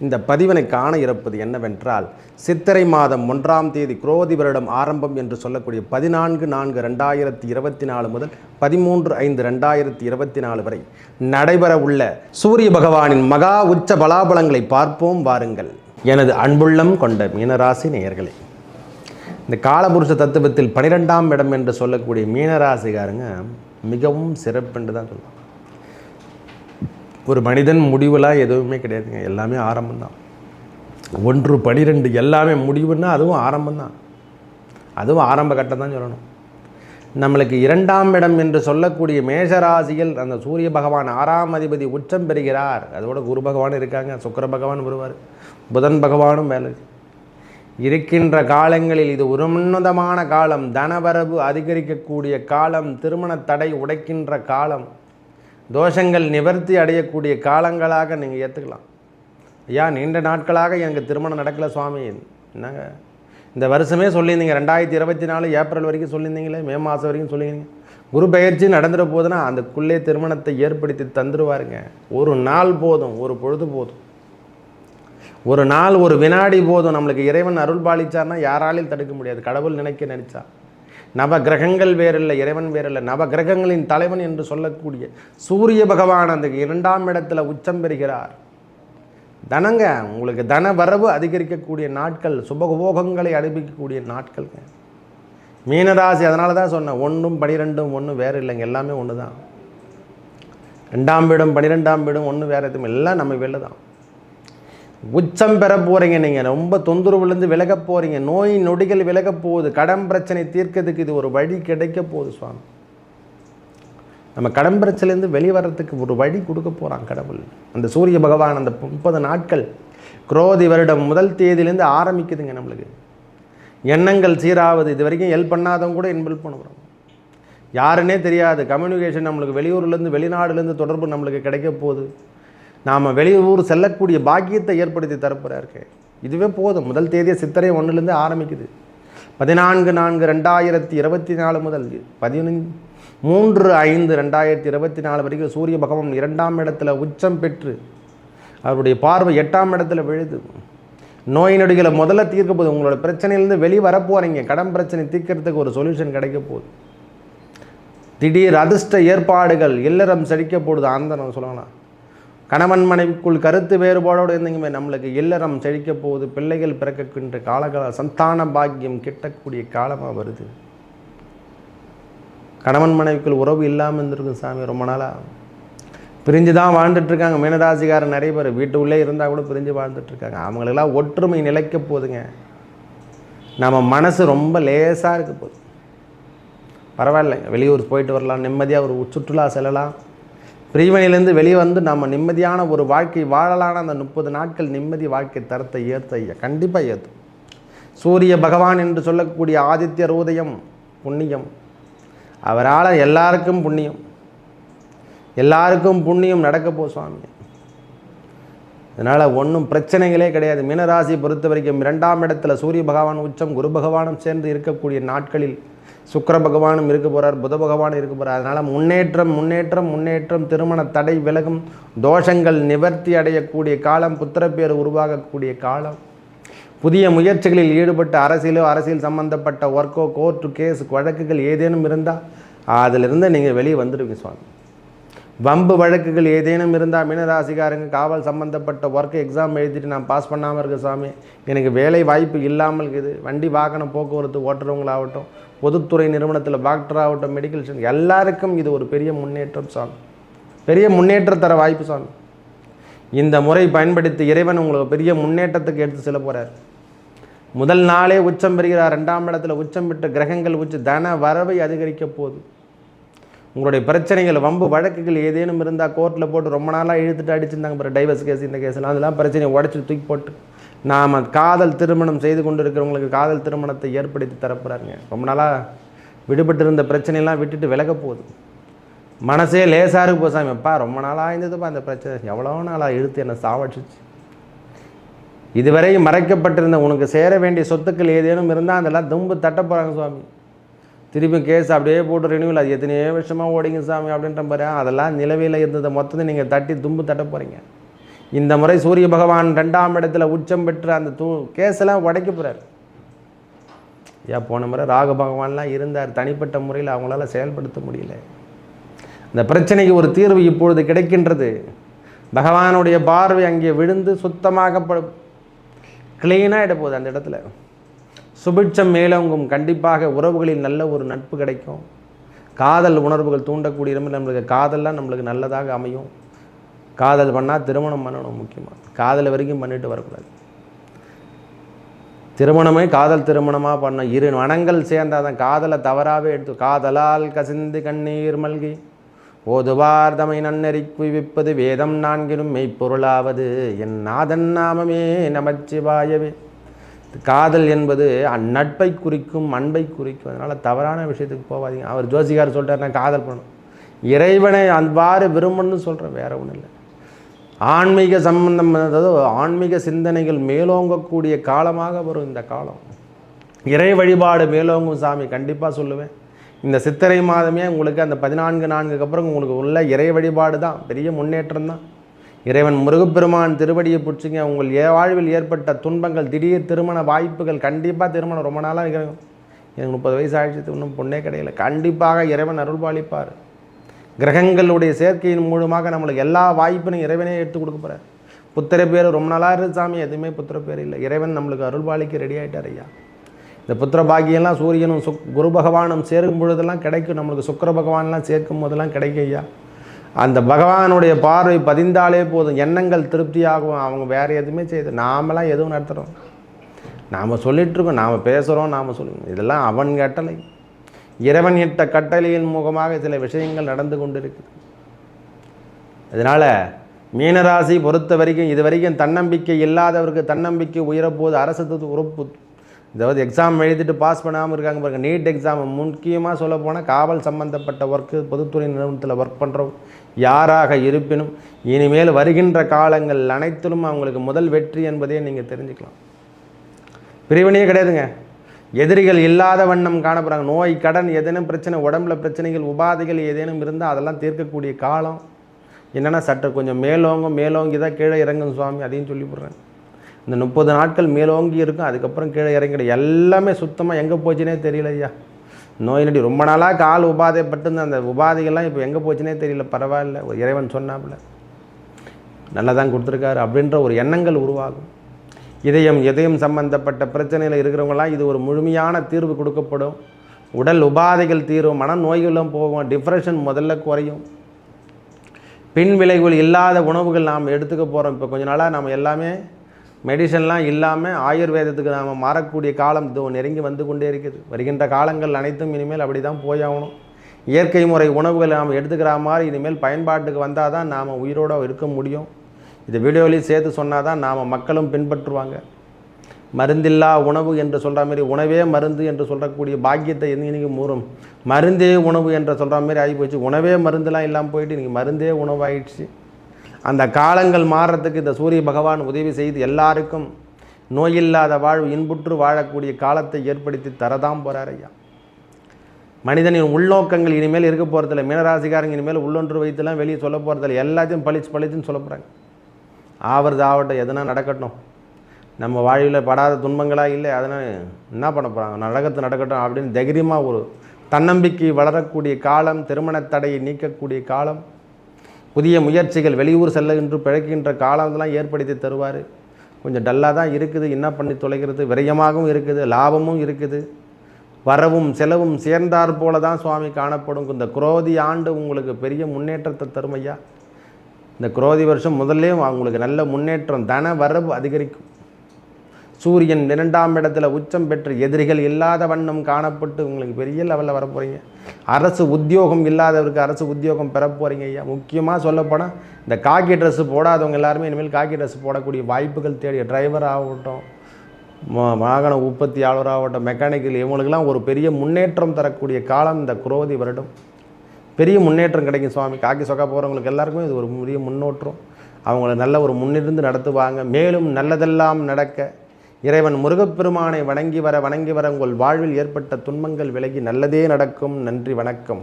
இந்த பதிவினை காண இருப்பது என்னவென்றால் சித்திரை மாதம் ஒன்றாம் தேதி குரோதி வருடம் ஆரம்பம் என்று சொல்லக்கூடிய பதினான்கு நான்கு ரெண்டாயிரத்தி இருபத்தி நாலு முதல் பதிமூன்று ஐந்து ரெண்டாயிரத்தி இருபத்தி நாலு வரை நடைபெற உள்ள சூரிய பகவானின் மகா உச்ச பலாபலங்களை பார்ப்போம் வாருங்கள். எனது அன்புள்ளம் கொண்ட மீனராசி நேயர்களே இந்த காலபுருஷ தத்துவத்தில் பனிரெண்டாம் இடம் என்று சொல்லக்கூடிய மீனராசிகாரங்க மிகவும் சிறப்புன்னு தான் சொல்லுவாங்க ஒரு மனிதன் முடிவெலாம் எதுவுமே கிடையாதுங்க. எல்லாமே ஆரம்பம்தான். ஒன்று பனிரெண்டு எல்லாமே முடிவுன்னா அதுவும் ஆரம்பம்தான். அதுவும் ஆரம்ப கட்டம் தான் சொல்லணும். நம்மளுக்கு இரண்டாம் இடம் என்று சொல்லக்கூடிய மேஷராசியில் அந்த சூரிய பகவான் ஆறாம் அதிபதி உச்சம் பெறுகிறார். அதோட குரு பகவான் இருக்காங்க. சுக்கர பகவான் வருவார். புதன் பகவானும் வேலை இருக்கின்ற காலங்களில் இது ஒரு உன்னதமான காலம். தனவரவு அதிகரிக்கக்கூடிய காலம். திருமண தடை உடைக்கின்ற காலம். தோஷங்கள் நிவர்த்தி அடையக்கூடிய காலங்களாக நீங்கள் ஏற்றுக்கலாம் ஐயா நீண்ட நாட்களாக எனக்கு திருமணம் நடக்கலை சுவாமி. என்னங்க இந்த வருஷமே சொல்லியிருந்தீங்க ரெண்டாயிரத்தி இருபத்தி நாலு ஏப்ரல் வரைக்கும் சொல்லியிருந்தீங்களே மே மாதம் வரைக்கும் சொல்லியிருந்தீங்க. குரு பயிற்சி நடந்துட போதுன்னா அதுக்குள்ளே திருமணத்தை ஏற்படுத்தி தந்துடுவாருங்க ஒரு நாள் போதும் ஒரு பொழுது போதும். ஒரு நாள் ஒரு வினாடி போதும். நம்மளுக்கு இறைவன் அருள் பாலிச்சார்னா யாராலையும் தடுக்க முடியாது. கடவுள் நினைக்க நினைச்சா. நவ கிரகங்கள் வேறில்லை இறைவன் வேறில்லை. நவ கிரகங்களின் தலைவன் என்று சொல்லக்கூடிய சூரிய பகவான் அந்த இரண்டாம் இடத்துல உச்சம் பெறுகிறார். தனங்க உங்களுக்கு தன வரவு அதிகரிக்கக்கூடிய நாட்கள் சுபபோகங்களை அனுபவிக்கக்கூடிய நாட்கள்ங்க. மீனராசி அதனால தான் சொன்னேன் ஒன்றும் பனிரெண்டும் ஒன்றும் வேறு இல்லைங்க எல்லாமே ஒன்று தான். ரெண்டாம் வீடும் பனிரெண்டாம் வீடும் ஒன்று வேறு எதுவும் எல்லாம் நம்ம வெளில தான். உச்சம் பெற போகிறீங்க நீங்கள் ரொம்ப தொந்தரவுலேருந்து விலக போகிறீங்க நோய் நொடிகள் விலக போகுது. கடன் பிரச்சனை தீர்க்கிறதுக்கு இது ஒரு வழி கிடைக்க போகுது சுவாமி. நம்ம கடன் பிரச்சனைலேருந்து வெளிவரத்துக்கு ஒரு வழி கொடுக்க போகிறான் கடவுள். அந்த சூரிய பகவான் அந்த முப்பது நாட்கள் குரோதி வருடம் முதல் தேதியிலேருந்து ஆரம்பிக்குதுங்க நம்மளுக்கு. எண்ணங்கள் சீராவது இது வரைக்கும் ஹெல்ப் பண்ணாதவங்க கூட இன்வெல்ப் பண்ணுறோம் யாருன்னே தெரியாது. கம்யூனிகேஷன் நம்மளுக்கு வெளியூர்லேருந்து வெளிநாடுலேருந்து தொடர்பு நம்மளுக்கு கிடைக்க போகுது. நாம் வெளியூர் செல்லக்கூடிய பாக்கியத்தை ஏற்படுத்தி தரப்போகிறாருக்கு இதுவே போதும். முதல் தேதியை சித்திரை ஒன்றுலேருந்து ஆரம்பிக்குது. பதினான்கு நான்கு ரெண்டாயிரத்தி இருபத்தி நாலு முதல் பதினஞ்சு மூன்று ஐந்து ரெண்டாயிரத்தி இருபத்தி நாலு வரைக்கும் சூரிய பகவான் இரண்டாம் இடத்துல உச்சம் பெற்று அவருடைய பார்வை எட்டாம் இடத்துல விழுது. நோய் நொடிகளை முதல்ல தீர்க்க போகுது உங்களோட பிரச்சனையிலேருந்து வெளியே வரப்போகிறீங்க கடன் பிரச்சனை தீர்க்கறதுக்கு ஒரு சொல்யூஷன் கிடைக்க போகுது. திடீர் அதிர்ஷ்ட ஏற்பாடுகள் இல்லறம் செழிக்க போடுது அந்த நம்ம சொல்லலாம். கணவன் மனைவிக்குள் கருத்து வேறுபாடோடு இருந்தீங்க நம்மளுக்கு இல்லறம் செழிக்க போகுது பிள்ளைகள் பிறக்கின்ற காலகால சந்தான பாக்கியம் கிட்டக்கூடிய காலமாக வருது. கணவன் மனைவிக்குள் உறவு இல்லாமல் இருந்திருக்கும் சாமி ரொம்ப நாளாக பிரிஞ்சு தான் வாழ்ந்துட்டுருக்காங்க. மீனராசிக்காரர் நிறைய பேர் வீட்டு உள்ளே இருந்தால் கூட பிரிஞ்சு வாழ்ந்துட்டுருக்காங்க. அவங்களெல்லாம் ஒற்றுமை நிலைக்க போகுதுங்க. நம்ம மனசு ரொம்ப லேசாக இருக்க போகுது. பரவாயில்ல வெளியூர் போயிட்டு வரலாம். நிம்மதியாக ஒரு சுற்றுலா செல்லலாம். பிரிவினையிலேருந்து வெளியே வந்து நம்ம நிம்மதியான ஒரு வாழ்க்கை வாழலான அந்த முப்பது நாட்கள் நிம்மதி வாழ்க்கை தரத்தை ஏற்ற ஐயா. கண்டிப்பாக ஏற்றும் சூரிய பகவான் என்று சொல்லக்கூடிய ஆதித்யர் உதயம் புண்ணியம். அவரால் எல்லாருக்கும் புண்ணியம். எல்லாருக்கும் புண்ணியம் நடக்க போ சுவாமி. அதனால் ஒன்றும் பிரச்சனைகளே கிடையாது. மீனராசி பொறுத்த வரைக்கும் இரண்டாம் இடத்துல சூரிய பகவான் உச்சம் குரு பகவானும் சேர்ந்து இருக்கக்கூடிய நாட்களில் சுக்கர பகவானும் இருக்க போகிறார் புத பகவானும் இருக்க போகிறார் அதனால் முன்னேற்றம் முன்னேற்றம் முன்னேற்றம் திருமண தடை விலகும் தோஷங்கள் நிவர்த்தி அடையக்கூடிய காலம் புத்திரப்பேர் உருவாகக்கூடிய காலம். புதிய முயற்சிகளில் ஈடுபட்ட அரசியலோ அரசியல் சம்பந்தப்பட்ட ஒர்க்கோ கோர்ட்டு கேஸ் வழக்குகள் ஏதேனும் இருந்தால் அதிலிருந்து நீங்கள் வெளியே வந்துடுவீங்க சுவாமி. வம்பு வழக்குகள் ஏதேனும் இருந்தால் மீனராசிக்காரங்க காவல் சம்மந்தப்பட்ட ஒர்க்கு எக்ஸாம் எழுதிட்டு நான் பாஸ் பண்ணாமல் இருக்க சாமி எனக்கு வேலை வாய்ப்பு இல்லாமல் இருக்குது. வண்டி வாகன போக்குவரத்து ஓட்டுறவங்களாகட்டும் பொதுத்துறை நிறுவனத்தில் டாக்டர் ஆகட்டும் மெடிக்கல் ஸ்டூடெண்ட் எல்லாருக்கும் இது ஒரு பெரிய முன்னேற்றம் சாமி. பெரிய முன்னேற்றம் தர வாய்ப்பு சாமி. இந்த முறை பயன்படுத்தி இறைவன் உங்களுக்கு பெரிய முன்னேற்றத்துக்கு எடுத்து செல்ல போகிறார் முதல் நாளே உச்சம் பெறுகிறார் ரெண்டாம் இடத்துல உச்சம் பெற்ற கிரகங்கள் உச்ச தன வரவை அதிகரிக்க போகுது. உங்களுடைய பிரச்சனைகள் வம்பு வழக்குகள் ஏதேனும் இருந்தால் கோர்ட்டில் போட்டு ரொம்ப நாளாக இழுத்துட்டு அடிச்சிருந்தாங்க பிறகு டைவர்ஸ் கேஸ் இந்த கேஸ்லாம் அதெல்லாம் பிரச்சனையை உடச்சி தூக்கி போட்டு நாம் காதல் திருமணம் செய்து கொண்டு இருக்கிறவங்களுக்கு காதல் திருமணத்தை ஏற்படுத்தி தரப்போகிறாருங்க ரொம்ப நாளாக விடுபட்டு இருந்த பிரச்சனையெல்லாம் விட்டுட்டு விலக போகுது. மனசே லேசாக இருக்கு போசாமி அப்பா ரொம்ப நாளாக இருந்ததுப்பா அந்த பிரச்சனை. எவ்வளோ நாளாக இழுத்து என்னை சாவடிச்சிச்சு. இதுவரை மறைக்கப்பட்டிருந்த உனக்கு சேர வேண்டிய சொத்துக்கள் ஏதேனும் இருந்தால் அதெல்லாம் தும்பு தட்ட போகிறாங்க சுவாமி. திருப்பி கேஸ் அப்படியே போட்டு ரினியூவல் அது எத்தனையோ வருஷமாக ஓடிங்க சாமி அப்படின்ற பாரு. அதெல்லாம் நிலவையில் இருந்ததை மொத்தத்தை நீங்கள் தட்டி தும்பு தட்ட போகிறீங்க இந்த முறை சூரிய பகவான் ரெண்டாம் இடத்துல உச்சம் பெற்று அந்த தூ கேஸெல்லாம் உடைக்க போகிறார் ஏன் போன முறை ராக பகவான்லாம் இருந்தார். தனிப்பட்ட முறையில் அவங்களால செயல்படுத்த முடியல. இந்த பிரச்சனைக்கு ஒரு தீர்வு இப்பொழுது கிடைக்கின்றது. பகவானுடைய பார்வை அங்கே விழுந்து சுத்தமாகப்படும். க்ளீனாக இட போகுது அந்த இடத்துல. சுபிட்சம் மேலோங்கும் கண்டிப்பாக உறவுகளில் நல்ல ஒரு நட்பு கிடைக்கும். காதல் உணர்வுகள் தூண்டக்கூடிய இடமில் நம்மளுக்கு காதல்லாம் நம்மளுக்கு நல்லதாக அமையும். காதல் பண்ணால் திருமணம் பண்ணணும் முக்கியமாக காதல் வரைக்கும் பண்ணிட்டு வரக்கூடாது. திருமணமே காதல் திருமணமாக பண்ண இரு மனங்கள் சேர்ந்தால் தான் காதலை தவறாகவே எடுத்து காதலால் கசிந்து கண்ணீர் மல்கி. ஓதுவார் தமை நன்னறி குவிப்பது வேதம் நான்கினும் மெய்ப்பொருளாவது. என் நாதன் நாமமே நமச்சிவாயவே. காதல் என்பது நட்பை குறிக்கும் அன்பை குறிக்கும். அதனால் தவறான விஷயத்துக்கு போகாதீங்க. அவர் ஜோசிகார் சொல்லிட்டார் நான் காதல் பண்ணணும். இறைவனை அவ்வாறு விரும்பணும்னு சொல்கிறேன் வேற ஒன்றும் இல்லை. ஆன்மீக சம்பந்தம் அதாவது ஆன்மீக சிந்தனைகள் மேலோங்கக்கூடிய காலமாக வரும் இந்த காலம். இறை வழிபாடு மேலோங்கும் சாமி கண்டிப்பாக சொல்லுவேன். இந்த சித்திரை மாதமே உங்களுக்கு அந்த பதினான்கு நான்குக்கு அப்புறம் உங்களுக்கு உள்ள இறை வழிபாடு தான் பெரிய முன்னேற்றம் தான். இறைவன் முருகப்பெருமான் திருவடியை பிடிச்சிங்க. உங்கள் ஏ வாழ்வில் ஏற்பட்ட துன்பங்கள் திடீர் திருமண வாய்ப்புகள் கண்டிப்பாக திருமணம் ரொம்ப நாளாக இருக்கிறோம் எனக்கு முப்பது வயசு ஆயிடுச்சு இன்னும் பொண்ணே கிடையல. கண்டிப்பாக இறைவன் அருள்பாலிப்பார் கிரகங்களுடைய சேர்க்கையின் மூலமாக நம்மளுக்கு எல்லா வாய்ப்பினும் இறைவனே எடுத்து கொடுக்க போகிறார் புத்திர பேர் ரொம்ப நாளாக இருந்து சாமி எதுவுமே புத்திர பேர் இல்லை. இறைவன் நம்மளுக்கு அருள்பாலிக்கு ரெடி ஆகிட்டார் ஐயா. இந்த புத்திர பாக்கியெல்லாம் சூரியனும் சுக் குரு பகவானும் சேர்க்கும் பொழுதெல்லாம் கிடைக்கும். நம்மளுக்கு சுக்கர பகவான்லாம் சேர்க்கும் போதெல்லாம் கிடைக்கும் ஐயா. அந்த பகவானுடைய பார்வை பதிந்தாலே போதும். எண்ணங்கள் திருப்தியாகும். அவங்க வேறு எதுவுமே செய்யுது நாமெல்லாம் எதுவும் நடத்துகிறோம் நாம் சொல்லிகிட்ருக்கோம் நாம் பேசுகிறோம் நாம் சொல்லுவோம் இதெல்லாம் அவன் கட்டளை. இறைவன் இட்ட கட்டளையின் மூலமாக சில விஷயங்கள் நடந்து கொண்டிருக்குது. அதனால் மீனராசி பொறுத்த வரைக்கும் இது வரைக்கும் தன்னம்பிக்கை இல்லாதவருக்கு தன்னம்பிக்கை உயரப்போது அரசு உறுப்பு அதாவது எக்ஸாம் எழுதிட்டு பாஸ் பண்ணாமல் இருக்காங்க பாருங்க. நீட் எக்ஸாம் முக்கியமாக சொல்ல போனால் காவல் சம்மந்தப்பட்ட ஒர்க்கு பொதுத்துறை நிறுவனத்தில் ஒர்க் பண்ணுறோம் யாராக இருப்பினும் இனிமேல் வருகின்ற காலங்கள் அனைத்திலும் அவங்களுக்கு முதல் வெற்றி என்பதே நீங்கள் தெரிஞ்சுக்கலாம். பிரிவினையே கிடையாதுங்க. எதிரிகள் இல்லாத வண்ணம் காணப்படுறாங்க. நோய் கடன் ஏதேனும் பிரச்சனை உடம்புல பிரச்சனைகள் உபாதைகள் ஏதேனும் இருந்தால் அதெல்லாம் தீர்க்கக்கூடிய காலம். என்னென்னா சற்று கொஞ்சம் மேலோங்கும் மேலோங்கி தான் கீழே இறங்கும் சுவாமி அதையும் சொல்லி இந்த முப்பது நாட்கள் மேலோங்கி இருக்கும் அதுக்கப்புறம் கீழே இறங்கிட. எல்லாமே சுத்தமாக எங்கே போச்சுனே தெரியல ஐயா. நோய் நடி. ரொம்ப நாளாக கால் உபாதைப்பட்டு அந்த உபாதைகள்லாம் இப்போ எங்கே போச்சுனே தெரியல. பரவாயில்ல. ஒரு இறைவன் சொன்னாப்புல. நல்லா தான் கொடுத்துருக்காரு அப்படின்ற ஒரு எண்ணங்கள் உருவாகும். இதயம் இதயம் சம்பந்தப்பட்ட பிரச்சனையில் இருக்கிறவங்களாம் இது ஒரு முழுமையான தீர்வு கொடுக்கப்படும். உடல் உபாதைகள் தீரும். மன நோய்களும் போகும். டிப்ரெஷன் முதல்ல குறையும். பின் விளைவுகள் இல்லாத உணவுகள் நாம் எடுத்துக்க போகிறோம் இப்போ கொஞ்ச நாளாக நம்ம எல்லாமே மெடிசன்லாம் இல்லாமல் ஆயுர்வேதத்துக்கு நாம் மாறக்கூடிய காலம் இது நெருங்கி வந்து கொண்டே இருக்குது. வருகின்ற காலங்கள் அனைத்தும் இனிமேல் அப்படி தான் போயாகணும் இயற்கை முறை உணவுகளை நாம் எடுத்துக்கிற மாதிரி இனிமேல் பயன்பாட்டுக்கு வந்தால் தான் நாம் உயிரோடு இருக்க முடியும். இது வீடியோலையும் சேர்த்து சொன்னால் தான் நாம் மக்களும் பின்பற்றுவாங்க. மருந்தில்லா உணவு என்று சொல்கிற மாதிரி உணவே மருந்து என்று சொல்லக்கூடிய பாக்கியத்தை இன்னைக்கு மூறும் மருந்தே உணவு என்று சொல்கிற மாதிரி ஆகி போச்சு. உணவே மருந்துலாம் இல்லாமல் போயிட்டு இன்றைக்கி மருந்தே உணவாயிடுச்சு. அந்த காலங்கள் மாறுறதுக்கு இந்த சூரிய பகவான் உதவி செய்து எல்லாருக்கும் நோயில்லாத வாழ்வு இன்புற்று வாழக்கூடிய காலத்தை ஏற்படுத்தி தரதான் போகிறார் ஐயா. மனிதனின் உள்நோக்கங்கள் இனிமேல் இருக்க போகிறதில்ல மீனராசிக்காரங்க இனிமேல் உள்ளொன்று வைத்துலாம் வெளியே சொல்ல போகிறதில்ல எல்லாத்தையும் பழிச்சு பழிச்சுன்னு சொல்ல போகிறாங்க ஆவறது ஆவட்டும் எதுனா நடக்கட்டும். நம்ம வாழ்வில் படாத துன்பங்களாக இல்லை அதனால் என்ன பண்ண போகிறாங்க நடக்கத்து நடக்கட்டும் அப்படின்னு தைரியமாக ஒரு தன்னம்பிக்கை வளரக்கூடிய காலம் திருமண தடையை நீக்கக்கூடிய காலம் புதிய முயற்சிகள் வெளியூர் செல்ல என்று பிழைக்கின்ற காலம்லாம் ஏற்படுத்தி தருவார். கொஞ்சம் டல்லாக தான் இருக்குது. என்ன பண்ணி தொலைகிறது? விரயமாகவும் இருக்குது. லாபமும் இருக்குது. வரவும் செலவும் சேர்ந்தார் போல தான் சுவாமி காணப்படும். இந்த குரோதி ஆண்டு உங்களுக்கு பெரிய முன்னேற்றத்தை தருமையா இந்த குரோதி வருஷம் முதல்லே அவங்களுக்கு நல்ல முன்னேற்றம் தன வரவு அதிகரிக்கும். சூரியன் இரண்டாம் இடத்துல உச்சம் பெற்று எதிரிகள் இல்லாத வண்ணம் காணப்பட்டு உங்களுக்கு பெரிய லெவலில் வர போகிறீங்க அரசு உத்தியோகம் இல்லாதவருக்கு அரசு உத்தியோகம் பெற போகிறீங்க ஐயா. முக்கியமாக சொல்லப்போனால் இந்த காக்கி ட்ரெஸ்ஸு போடாதவங்க எல்லாருமே இனிமேல் காக்கி ட்ரெஸ் போடக்கூடிய வாய்ப்புகள் தேடி டிரைவர் ஆகட்டும் வாகன உற்பத்தியாளராகட்டும் மெக்கானிக்கல் இவங்களுக்கெல்லாம் ஒரு பெரிய முன்னேற்றம் தரக்கூடிய காலம் இந்த குரோதி வருடம். பெரிய முன்னேற்றம் கிடைக்கும் சுவாமி. காக்கி சொக்கா போகிறவங்களுக்கு எல்லாருக்குமே இது ஒரு பெரிய முன்னோற்றம். அவங்கள நல்ல ஒரு முன்னிருந்து நடத்துவாங்க. மேலும் நல்லதெல்லாம் நடக்க இறைவன் முருகப்பெருமானை வணங்கி வர வணங்கி வர உங்கள் வாழ்வில் ஏற்பட்ட துன்பங்கள் விலகி நல்லதே நடக்கும். நன்றி வணக்கம்.